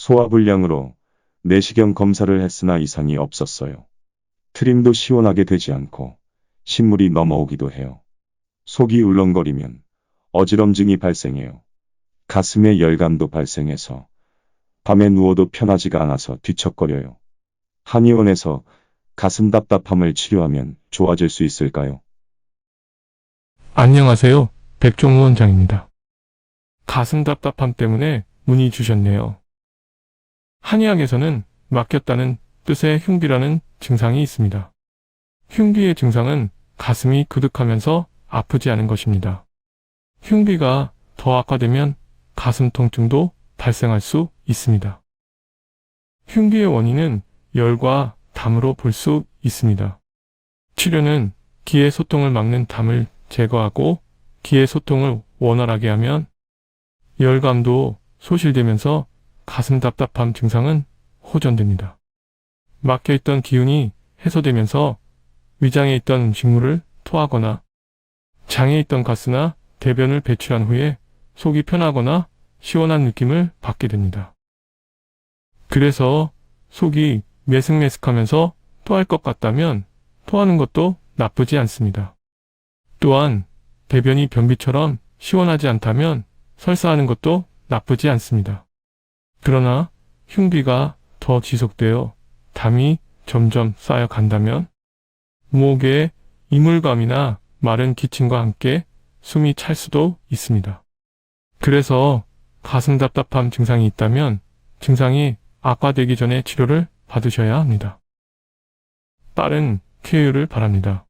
소화불량으로 내시경 검사를 했으나 이상이 없었어요. 트림도 시원하게 되지 않고 신물이 넘어오기도 해요. 속이 울렁거리면 어지럼증이 발생해요. 가슴에 열감도 발생해서 밤에 누워도 편하지가 않아서 뒤척거려요. 한의원에서 가슴 답답함을 치료하면 좋아질 수 있을까요? 안녕하세요. 백종우 원장입니다. 가슴 답답함 때문에 문의 주셨네요. 한의학에서는 막혔다는 뜻의 흉비라는 증상이 있습니다. 흉비의 증상은 가슴이 그득하면서 아프지 않은 것입니다. 흉비가 더 악화되면 가슴 통증도 발생할 수 있습니다. 흉비의 원인은 열과 담으로 볼 수 있습니다. 치료는 기의 소통을 막는 담을 제거하고 기의 소통을 원활하게 하면 열감도 소실되면서 가슴 답답함 증상은 호전됩니다. 막혀있던 기운이 해소되면서 위장에 있던 음식물을 토하거나 장에 있던 가스나 대변을 배출한 후에 속이 편하거나 시원한 느낌을 받게 됩니다. 그래서 속이 메슥메슥하면서 토할 것 같다면 토하는 것도 나쁘지 않습니다. 또한 대변이 변비처럼 시원하지 않다면 설사하는 것도 나쁘지 않습니다. 그러나 흉비가 더 지속되어 담이 점점 쌓여 간다면 목에 이물감이나 마른 기침과 함께 숨이 찰 수도 있습니다. 그래서 가슴 답답함 증상이 있다면 증상이 악화되기 전에 치료를 받으셔야 합니다. 빠른 쾌유를 바랍니다.